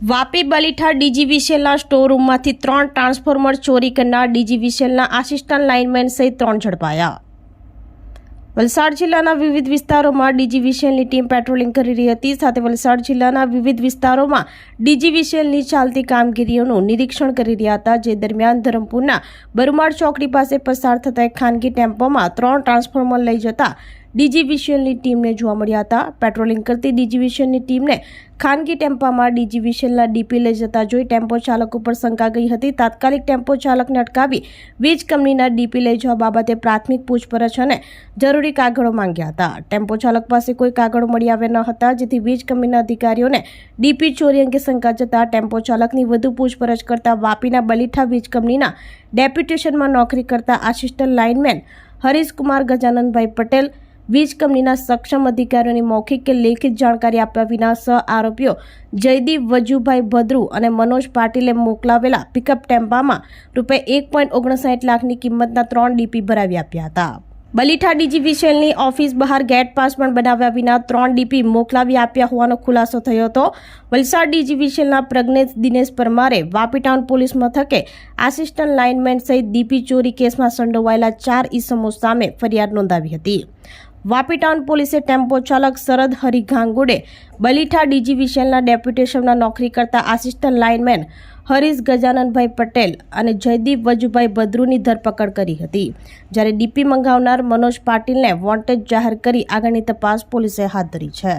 વાપી બલીઠા ડીજીવીસીએલના સ્ટોરરૂમમાંથી ત્રણ ટ્રાન્સફોર્મર ચોરી કરનાર ડીજીવીસીએલના આસિસ્ટન્ટ લાઇનમેન સહિત ત્રણ ઝડપાયા. વલસાડ જિલ્લાના વિવિધ વિસ્તારોમાં ડીજીવીસીએલની ટીમ પેટ્રોલિંગ કરી રહી હતી. સાથે વલસાડ જિલ્લાના વિવિધ વિસ્તારોમાં ડીજીવીસીએલની ચાલતી કામગીરીઓનું નિરીક્ષણ કરી રહ્યા હતા, જે દરમિયાન ધરમપુરના બરુમાળ ચોકડી પાસે પસાર થતા એક ખાનગી ટેમ્પોમાં ત્રણ ટ્રાન્સફોર્મર લઈ જતા ડીજીવીસીએલની ટીમને જોવા મળ્યા હતા. પેટ્રોલિંગ કરતી ડીજીવિશનની ટીમને ખાનગી ટેમ્પામાં ડીજીવિશનના ડીપી લઈ જતા જોઈ ટેમ્પો ચાલક ઉપર શંકા ગઈ હતી. તાત્કાલિક ટેમ્પો ચાલકને અટકાવી વીજ કંપનીના ડીપી લઈ જવા બાબતે પ્રાથમિક પૂછપરછ અને જરૂરી કાગળો માંગ્યા હતા. ટેમ્પો ચાલક પાસે કોઈ કાગળો મળી આવ્યા ન હતા, જેથી વીજ કંપનીના અધિકારીઓને ડીપી ચોરી અંગે શંકા જતા ટેમ્પો ચાલકની વધુ પૂછપરછ કરતા વાપીના બલીઠા વીજ કંપનીના ડેપ્યુટેશનમાં નોકરી કરતા આસિસ્ટન્ટ લાઇનમેન હરીશકુમાર ગજાનંદભાઈ પટેલ વીજ કંપનીના સક્ષમ અધિકારીઓની મૌખિક કે લેખિત જાણકારી આપ્યા વિના સહ આરોપીઓ જયદીપ વજુભાઈ ભદ્રુ અને મનોજ પાટીલે મોકલાવેલા પિકઅપ ટેમ્પામાં રૂપિયા એક પોઈન્ટ ઓગણસાઠ લાખની કિંમતના ત્રણ ડીપી ભરાવી આપ્યા હતા. બલીઠા ડીજીવીસીએલની ઓફિસ બહાર ગેટ પાસ પણ બનાવ્યા વિના ત્રણ ડીપી મોકલાવી આપ્યા હોવાનો ખુલાસો થયો હતો. વલસાડ ડીજીવીસીએલના પ્રજ્ઞેશ દિનેશ પરમારે વાપી ટાઉન પોલીસ મથકે આસિસ્ટન્ટ લાઇનમેન સહિત ડીપી ચોરી કેસમાં સંડોવાયેલા ચાર ઈસમો સામે ફરિયાદ નોંધાવી હતી. વાપી ટાઉન પોલીસે ટેમ્પો ચાલક શરદ હરિ ગાંગુડે બલીઠા ડીજીવીસીએલના ડેપ્યુટેશનમાં નોકરી કરતા આસિસ્ટન્ટ લાઇનમેન હરીશ ગજાનનભાઈ પટેલ અને જયદીપ વજુભાઈ ભદ્રુની ધરપકડ કરી હતી. જ્યારે ડીપી મંગાવનાર મનોજ પાટીલને વોન્ટેડ જાહેર કરી આગળની તપાસ પોલીસે હાથ ધરી છે.